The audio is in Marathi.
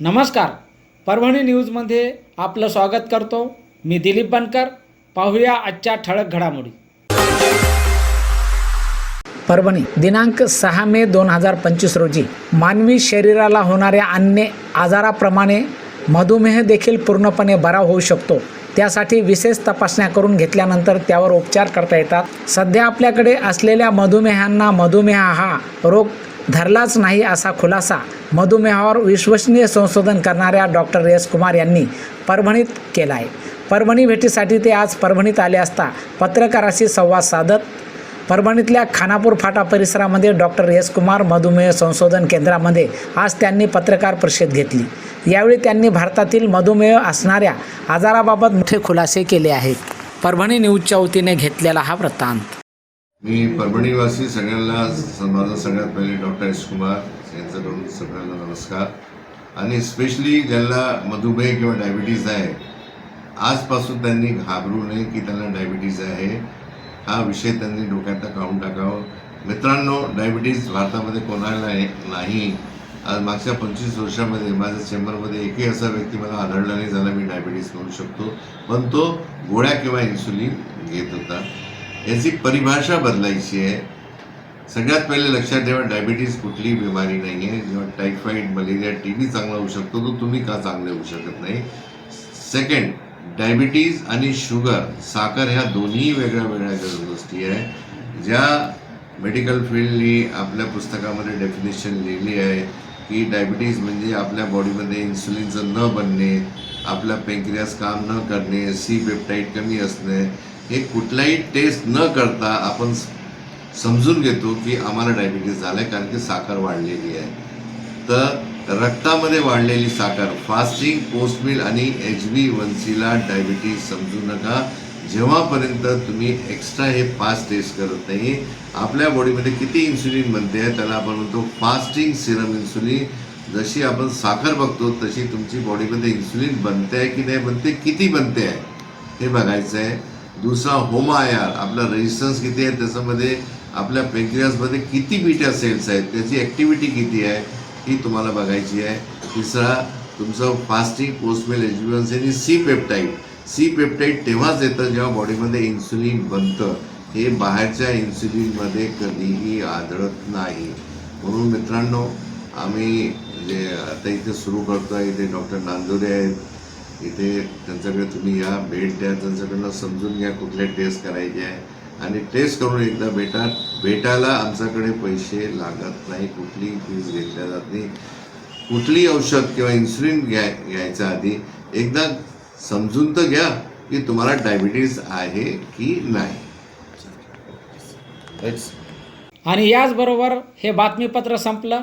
नमस्कार. परभणी न्यूजमध्ये आपलं स्वागत करतो. मी दिलीप बनकर. पाहूया आजच्या ठळक घडामोडी. परभणी दिनांक सहा मे दोन हजार पंचवीस रोजी मानवी शरीराला होणाऱ्या अन्य आजाराप्रमाणे मधुमेह देखील पूर्णपणे बरा होऊ शकतो. त्यासाठी विशेष तपासण्या करून घेतल्यानंतर त्यावर उपचार करता येतात. सध्या आपल्याकडे असलेल्या मधुमेहांना मधुमेह हा रोग धरलाच नाही असा खुलासा मधुमेहावर विश्वसनीय संशोधन करणाऱ्या डॉक्टर एस कुमार यांनी परभणीत केला आहे परभणी भेटीसाठी ते आज परभणीत आले असता पत्रकाराशी संवाद साधत परभणीतल्या खानापूर फाटा परिसरामध्ये डॉक्टर एस कुमार मधुमेह संशोधन केंद्रामध्ये आज त्यांनी पत्रकार परिषद घेतली. यावेळी त्यांनी भारतातील मधुमेह असणाऱ्या आजाराबाबत मोठे खुलासे केले आहेत. परभणी न्यूजच्या वतीने घेतलेला हा वृत्तांत. मी परभणीवासी सगळ्यांना माझं माझा सगळ्यात पहिले डॉक्टर एस कुमार यांच्याकडून सगळ्यांना नमस्कार. आणि स्पेशली ज्यांना मधुमेह किंवा डायबिटीज आहे आजपासून त्यांनी घाबरू नये की त्यांना डायबिटीज आहे. हा विषय त्यांनी डोक्यात काढून टाकावं. मित्रांनो डायबिटीज भारतामध्ये कोणाला नाही- आज मागच्या पंचवीस वर्षामध्ये माझ्या चेंबरमध्ये एकही असा व्यक्ती मला आढळला नाही ज्याला मी डायबिटीज करू शकतो. पण तो गोळ्या किंवा इन्सुलिन घेत होता. याची परिभाषा बदलायची आहे. सगळ्यात पहिले लक्षात ठेवा डायबिटीज कुठलीही बिमारी नाही आहे जेव्हा टायफॉईड मलेरिया टी बी चांगला होऊ शकतो तो तुम्ही का चांगले होऊ शकत नाही? सेकंड डायबिटीज आणि शुगर साखर ह्या दोन्ही वेगळ्या वेगळ्या गोष्टी आहे. ज्या मेडिकल फील्डनी आपल्या पुस्तकामध्ये डेफिनेशन लिहिली आहे की डायबिटीज म्हणजे आपल्या बॉडीमध्ये इन्सुलिनचं न बनणे आपला पेंक्रियास काम न करणे सी पेप्टाईड कमी असणे हे कुठलाही टेस्ट न करता आपण स- समजून घेतो की आम्हाला डायबिटीज झालं आहे कारण की साखर वाढलेली आहे. तर रक्तामध्ये वाढलेली साखर फास्टिंग पोस्ट मिल आणि एच बी वन सीला डायबिटीज समजू नका. जेव्हापर्यंत तुम्ही एक्स्ट्रा हे फास्ट टेस्ट करत नाही आपल्या बॉडीमध्ये किती इन्सुलिन बनते आहे त्याला आपण म्हणतो फास्टिंग सिरम इन्सुलिन जशी आपण साखर बघतो तशी तुमची बॉडीमध्ये इन्सुलिन बनते आहे की नाही बनते किती बनते आहे हे बघायचं आहे दुसरा होमा आपला रेजिस्टन्स किती आहे त्याच्यामध्ये आपल्या पेंक्रियासमध्ये किती बीटा सेल्स आहेत त्याची ॲक्टिव्हिटी किती आहे ही तुम्हाला बघायची आहे. तिसरा तुमचं फास्टिंग पोस्टमेल एज्युएन्स आणि सी पेप्टाईड सी पेप्टाईड तेव्हाच येतं जेव्हा बॉडीमध्ये इन्सुलिन बनतं. हे बाहेरच्या इन्सुलिनमध्ये कधीही आढळत नाही. म्हणून मित्रांनो आम्ही जे आता इथे सुरू करतो आहे इथे डॉक्टर नांदुरे आहेत इथे त्यांच्याकडे तुम्ही या भेट द्या त्यांच्याकडनं समजून घ्या कुठल्या टेस्ट करायचे आहे. आणि टेस्ट करून एकदा भेटा भेटायला आमच्याकडे पैसे लागत नाही. कुठलीही फीज घेतल्या जात नाही. कुठलीही औषध किंवा इन्सुलिन घ्याय घ्यायच्या आधी. एकदा समजून तर घ्या की तुम्हाला डायबिटीज आहे की नाही. आणि याचबरोबर हे बातमीपत्र संपलं.